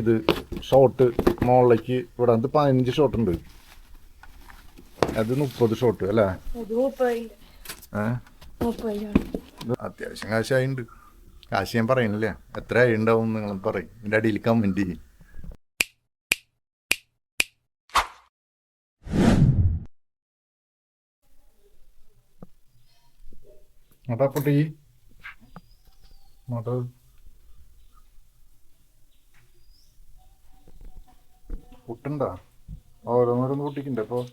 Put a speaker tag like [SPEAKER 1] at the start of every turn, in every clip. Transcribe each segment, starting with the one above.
[SPEAKER 1] ഇത് ഷോട്ട് മുകളിലേക്ക് ഇവിടെ ഇത് പതിനഞ്ച് ഷോട്ട് ഉണ്ട്. അത് മുപ്പത് ഷോട്ട് അല്ലേ? അത്യാവശ്യം കാശായിണ്ട്. കാശ് ഞാൻ പറയണില്ലേ? എത്ര ആയി ഉണ്ടാവും നിങ്ങൾ പറയും. ഇതിന്റെ അടിയിൽ കമന്റ് ചെയ്യും. അതാ പൊട്ടി. നോട്ട് പുട്ടുണ്ടോ? ഓരോന്നോരോന്ന് പൊട്ടിക്കണ്ടേ ഇപ്പൊ?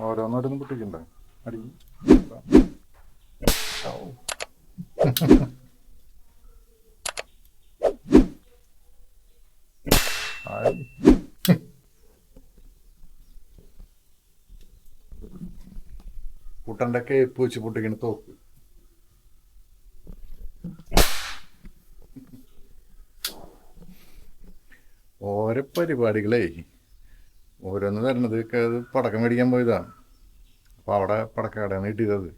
[SPEAKER 1] ഓരോന്നോരോന്ന് പൊട്ടിക്കണ്ടേ? അടി. കേപ്പ് വെച്ച് പൊട്ടിക്കണ? തോക്ക്. ഓരോ പരിപാടികളേ. ഓരോന്ന് വരണത് അത് പടക്കം മേടിക്കാൻ പോയതാണ് അപ്പോൾ അവിടെ പടക്കടയാണ് കിട്ടിയത്.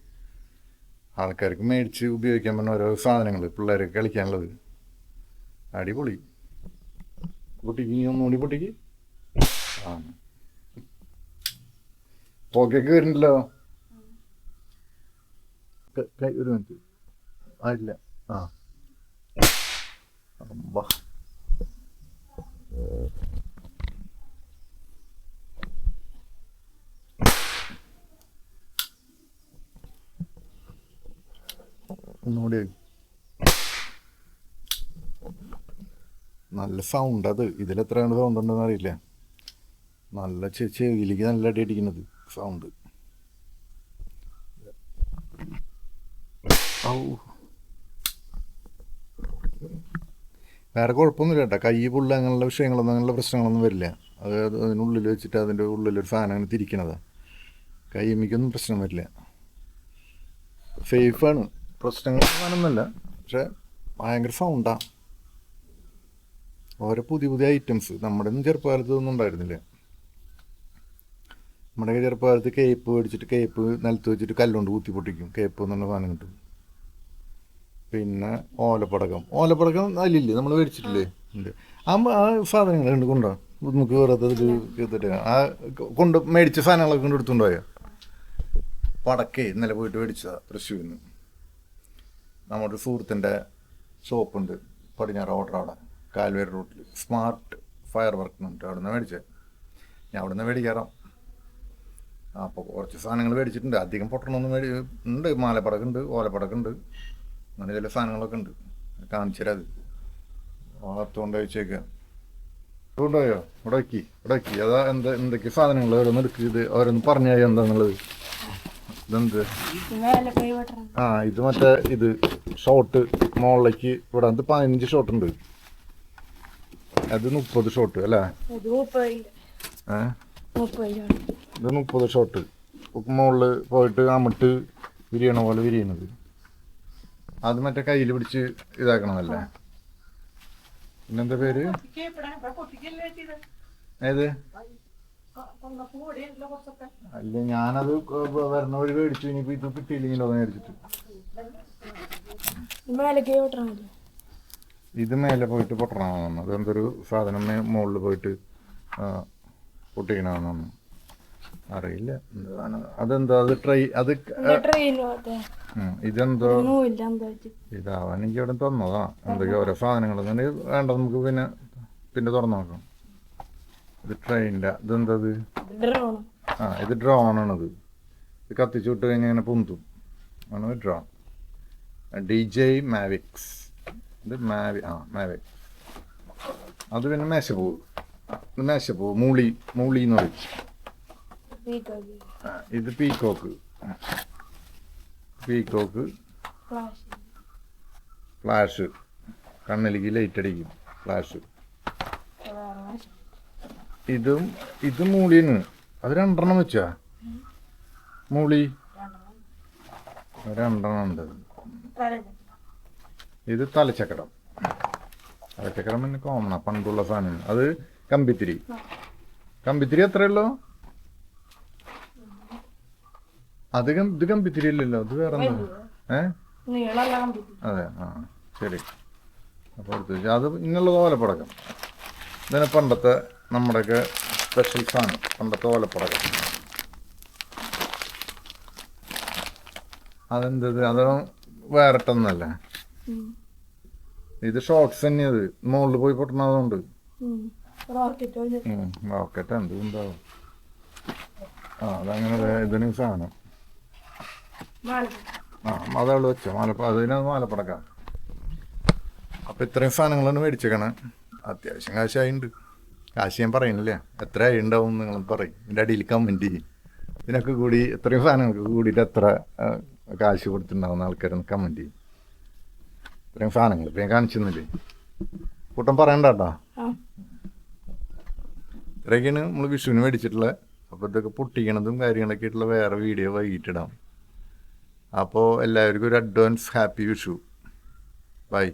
[SPEAKER 1] ആൾക്കാർക്ക് മേടിച്ച് ഉപയോഗിക്കാൻ പറ്റുന്ന ഓരോ സാധനങ്ങൾ പിള്ളേർക്ക് കളിക്കാനുള്ളത്. അടിപൊളി. പൊട്ടിക്ക് ഇനി ഒന്നുകൂടി പൊട്ടിക്ക്. ആ. പുകയൊക്കെ വരുന്നുണ്ടല്ലോ ഒരു മിനിറ്റ്. ആ ഇല്ല. ആ. അമ്പ ഒന്നുകൂടി. നല്ല സൗണ്ട് അത്. ഇതിലെത്രയാണ് സൗണ്ട് ഉണ്ടെന്ന് അറിയില്ല. നല്ല ചെവിയിലേക്ക് നല്ല അടി അടിക്കുന്നത് സൗണ്ട് വേറെ കുഴപ്പമൊന്നുമില്ല കേട്ടോ. കൈ പുള്ള അങ്ങനെയുള്ള വിഷയങ്ങളൊന്നും അങ്ങനെയുള്ള പ്രശ്നങ്ങളൊന്നും വരില്ല. അത് അതിനുള്ളിൽ വെച്ചിട്ട് അതിന്റെ ഉള്ളിലൊരു ഫാൻ അങ്ങനെ തിരിക്കണതാണ് കൈമിക്കൊന്നും പ്രശ്നം വരില്ല. സേഫാണ് പ്രശ്നങ്ങൾ ഒന്നുമില്ല പക്ഷെ ഭയങ്കര സൗണ്ടാണ് ഓരോ പുതിയ പുതിയ ഐറ്റംസ് നമ്മുടെ ഒന്നും ചെറുപ്പകാലത്ത് ഒന്നും ഉണ്ടായിരുന്നില്ലേ. നമ്മുടെ ചെറുപ്പകാലത്ത് കേപ്പ് മേടിച്ചിട്ട് കേപ്പ് നിലത്ത് വെച്ചിട്ട് കല്ലുകൊണ്ട് കുത്തി പൊട്ടിക്കും. കേപ്പ് എന്നുള്ള സാധനം കിട്ടും. പിന്നെ ഓലപ്പടക്കം. ഓലപ്പടക്കം അതിലില്ലേ? നമ്മൾ മേടിച്ചിട്ടില്ലേ? ഉണ്ട് ആ സാധനങ്ങൾ സാധനങ്ങളുണ്ട് കൊണ്ടോ നമുക്ക് വെറുതെ ഇതിൽ ചെയ്തിട്ട് ആ കൊണ്ട് മേടിച്ച സാധനങ്ങളൊക്കെ കൊണ്ട് എടുത്തുകൊണ്ടുപോയോ പടക്കേ ഇന്നലെ പോയിട്ട് മേടിച്ചതാ തൃശ്ശൂരിൽ നമ്മുടെ സുഹൃത്തിന്റെ ഷോപ്പുണ്ട്. പടിഞ്ഞാറ് ഓർഡർ അവിടെ. കാൽവേർ റൂട്ടിൽ സ്മാർട്ട് ഫയർ വർക്ക് എന്നിട്ട് അവിടെ നിന്ന് മേടിച്ചത് ഞാൻ അവിടെ നിന്ന് മേടിക്കാറാം. അപ്പോൾ കുറച്ച് സാധനങ്ങൾ മേടിച്ചിട്ടുണ്ട്. അധികം പൊട്ടണമൊന്നും മേടി ഉണ്ട്. മാലപ്പടക്കുണ്ട് ഓലപ്പടക്കുണ്ട്. അങ്ങനെ ചില സാധനങ്ങളൊക്കെ ഉണ്ട്. കാണിച്ചു തരാം അത്. വളർത്തുകൊണ്ട് വെച്ചേക്കാം. ഉണ്ടായോ വയ്ക്കി ഇവിടെ അതാ എന്താ എന്തൊക്കെ സാധനങ്ങൾ ഓരോന്ന് എടുക്കുക ഇത് ഓരോന്ന് പറഞ്ഞു തരാം എന്താന്നുള്ളത്? ഇതെന്ത്? ആ ഇത് മറ്റേ ഇത്. ഷോട്ട് മുകളിലേക്ക് ഇവിടെ അത് പതിനഞ്ച് ഷോട്ട് ഉണ്ട്. അത് മുപ്പത് ഷോട്ട് അല്ലേ?
[SPEAKER 2] ഇത്
[SPEAKER 1] മുപ്പത് ഷോട്ട് മുകളിൽ പോയിട്ട് അമിട്ട് വിരിയണ പോലെ വിരിയണത്. അത് മറ്റേ കയ്യിൽ പിടിച്ച് ഇതാക്കണമല്ലേ പിന്നെന്താ പേര്? ഏത്? അല്ല ഞാനത് വരണ വഴി മേടിച്ചു. ഇനിയിപ്പോ ഇത് കിട്ടിയില്ലെങ്കിലോ മേടിച്ചിട്ട്
[SPEAKER 2] ഇത് മേലെ
[SPEAKER 1] പോയിട്ട് പൊട്ടണമെന്ന് അതെന്തൊരു സാധനം മുകളിൽ പോയിട്ട് പൊട്ടിക്കണമെന്നു അറിയില്ല. അതെന്താ? അത് ട്രൈ അത് ഇതെന്തോ ഇതാവാൻ എനിക്ക് ഇവിടെ തന്നതാ. എന്തൊക്കെയോ ഓരോ സാധനങ്ങൾ. വേണ്ട നമുക്ക് പിന്നെ പിന്നെ തുറന്നു നോക്കാം. ഇത് ട്രെയിനിന്റെ ഇതെന്താ ഇത്?
[SPEAKER 2] ഡ്രോണ്
[SPEAKER 1] ആ ഇത് ഡ്രോൺ ആണത്. ഇത് കത്തിച്ചു വിട്ട് കഴിഞ്ഞാൽ ഇങ്ങനെ പൊന്തും. ആണ് ഡ്രോൺ ഡി ജെ മാവിക്സ്. ഇത് മാവി ആ മാവി അത് പിന്നെ മേശപ്പൂ മേശപ്പൂ മൂളി മൂളി എന്ന് പറയും. ഇത് പീക്കോക്ക്. പീക്കോക്ക്.
[SPEAKER 2] ഫ്ലാഷ്.
[SPEAKER 1] ഫ്ലാഷ്. കണ്ണിലേക്ക് ലൈറ്റ് അടിക്കും. ഫ്ലാഷ്. ഇതും ഇത് മൂളിയാണ്. അത് രണ്ടെണ്ണം വെച്ചാ? മൂളി. രണ്ടെണ്ണം ഉണ്ട്. ഇത് തലച്ചക്രം തലച്ചക്രം പിന്നെ കോമണ പണ്ടുള്ള സാധനം. അത് കമ്പിത്തിരി. കമ്പിത്തിരി എത്രയുള്ളൂ? അത് ഇത് കമ്പിത്തിരി അല്ലല്ലോ അത് വേറെ എന്താ? ഏ? അതെ ആ ശരി. അപ്പോൾ എടുത്ത് വെച്ചാൽ അത് ഇങ്ങനെയുള്ള ഓലപ്പടക്കം ഇതിനെ പണ്ടത്തെ നമ്മുടെയൊക്കെ സ്പെഷ്യൽ സാധനം പണ്ടത്തെ ഓലപ്പടക്കം അതെന്തത് അത് വേറിട്ടൊന്നല്ല. ഇത് ഷോർട്സ് തന്നെയത്. മുകളിൽ പോയി പൊട്ടണതുകൊണ്ട്
[SPEAKER 2] ഉം. റോക്കറ്റ്
[SPEAKER 1] എന്ത് ഉണ്ടാവും ആ അതങ്ങനെ ഇതിന് സാധനം. ആ അതവൾ വെച്ചോ. മാലപ്പ അതിനത് മാലപ്പടക്കാം. അപ്പം ഇത്രയും സാധനങ്ങളാണ് മേടിച്ചേക്കണേ. അത്യാവശ്യം കാശായിട്ടുണ്ട് കാശ് ഞാൻ പറയുന്നില്ല. എത്ര ആയിണ്ടാവും നിങ്ങൾ പറയും. ഇതിന്റെ അടിയിൽ കമന്റ് ചെയ്യും. ഇതിനൊക്കെ കൂടി ഇത്രയും സാധനങ്ങൾക്ക് കൂടിയിട്ട് എത്ര കാശ് കൊടുത്തിട്ടുണ്ടാവുന്ന ആൾക്കാരൊന്ന് കമന്റ് ചെയ്യും. ഇത്രയും സാധനങ്ങൾ ഇപ്പം ഞാൻ കാണിച്ചെന്നില്ലേ കൂട്ടം പറയണ്ട കേട്ടോ. ഇത്രയൊക്കെയാണ് നമ്മൾ വിഷുവിന് മേടിച്ചിട്ടുള്ളത് അപ്പോൾ ഇതൊക്കെ പൊട്ടിക്കണതും കാര്യങ്ങളൊക്കെ ആയിട്ടുള്ള വേറെ വീഡിയോ വൈകിട്ടിടാം. അപ്പോൾ എല്ലാവർക്കും ഒരു അഡ്വാൻസ് ഹാപ്പി വിഷു. ബൈ